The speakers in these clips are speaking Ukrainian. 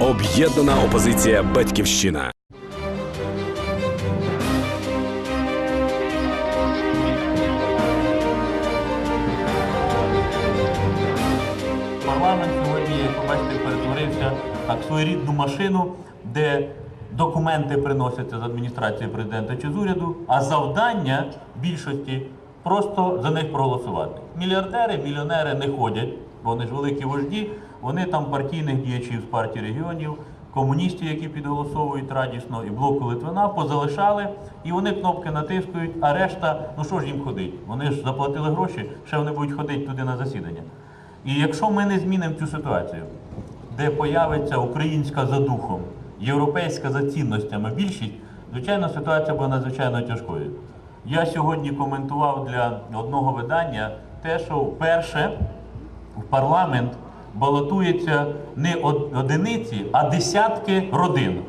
Об'єднана опозиція Батьківщина. Парламент сьогодні, як ви бачите, перетворився так, своєрідну машину, де документи приносяться з адміністрації президента чи з уряду, а завдання більшості просто за них проголосувати. Мільярдери, мільйонери не ходять, бо вони ж великі вожді, вони там партійних діячів з партії регіонів, комуністів, які підголосовують радісно, і блоку Литвина позалишали, і вони кнопки натискають, а решта, ну що ж їм ходить? Вони ж заплатили гроші, ще вони будуть ходити туди на засідання. І якщо ми не змінимо цю ситуацію, де появиться українська за духом, європейська за цінностями більшість, звичайно, ситуація буде надзвичайно тяжкою. Я сьогодні коментував для одного видання те, що вперше в парламент балотується не одиниці, а десятки родин.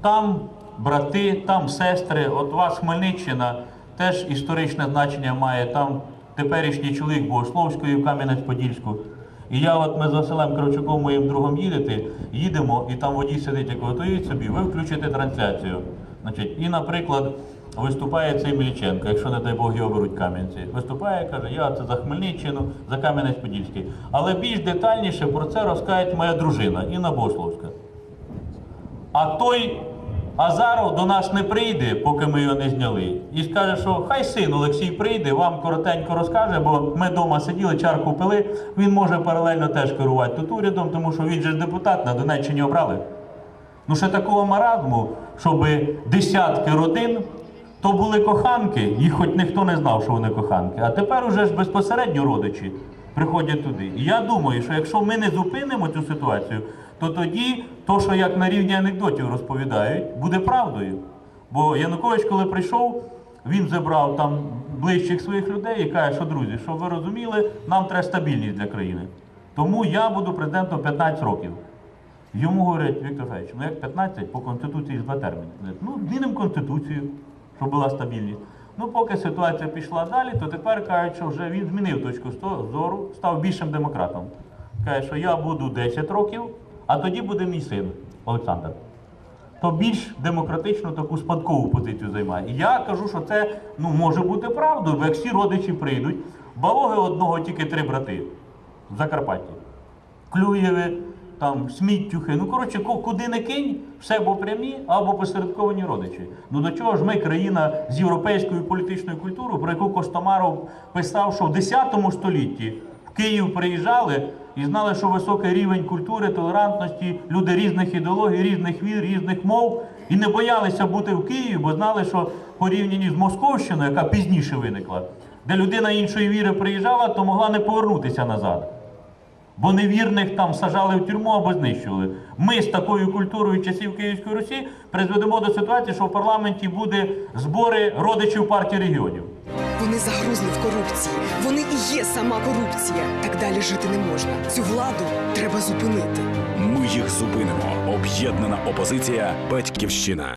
Там брати, там сестри. От вас Хмельниччина теж історичне значення має. Там теперішній чоловік Богословської в Кам'янець-Подільську. І я от ми з Василем Кравчуком, моїм другом їдете, їдемо, і там водій сидить, як готують собі, ви включите трансляцію. Значить, і, наприклад, виступає цей Мельченко, якщо, не дай Бог, його беруть кам'янці. Виступає, каже, я це за Хмельниччину, за Кам'янець-Подільський. Але більш детальніше про це розкаже моя дружина Інна Богословська. А той Азаров до нас не прийде, поки ми його не зняли. І скаже, що хай син Олексій прийде, вам коротенько розкаже, бо ми вдома сиділи, чарку пили. Він може паралельно теж керувати тут урядом, тому що він же депутат на Донеччині обрали. Ну ще такого маразму, щоб десятки родин то були коханки, їх хоч ніхто не знав, що вони коханки. А тепер уже ж безпосередньо родичі приходять туди. І я думаю, що якщо ми не зупинимо цю ситуацію, то тоді то, що як на рівні анекдотів розповідають, буде правдою. Бо Янукович, коли прийшов, він забрав там ближчих своїх людей і каже, що друзі, щоб ви розуміли, нам треба стабільність для країни. Тому я буду президентом 15 років. Йому говорять, Віктор Федорович, ну як 15 по Конституції ж два терміни. Ну, змінимо Конституцію, щоб була стабільність. Ну, поки ситуація пішла далі, то тепер кажуть, що вже він змінив точку зору, став більшим демократом. Каже, що я буду 10 років, а тоді буде мій син Олександр. То більш демократичну таку спадкову позицію займає. І я кажу, що це ну, може бути правдою, бо як всі родичі прийдуть, балоги одного тільки три брати в Закарпатті. Клюєви, там, Сміттюхи. Ну, коротше, ко- куди не кинь, все або прямі, або посередковані родичі. Ну до чого ж ми, країна з європейською політичною культурою, про яку Костомаров писав, що в 10 столітті в Київ приїжджали і знали, що високий рівень культури, толерантності, люди різних ідеологій, різних вір, різних мов, і не боялися бути в Києві, бо знали, що порівняні з Московщиною, яка пізніше виникла, де людина іншої віри приїжджала, то могла не повернутися назад. Бо невірних там сажали в тюрму або знищували. Ми з такою культурою часів Київської Русі призведемо до ситуації, що в парламенті буде збори родичів партії регіонів. Вони загрузли в корупції. Вони і є сама корупція. Так далі жити не можна. Цю владу треба зупинити. Ми їх зупинимо. Об'єднана опозиція Батьківщина.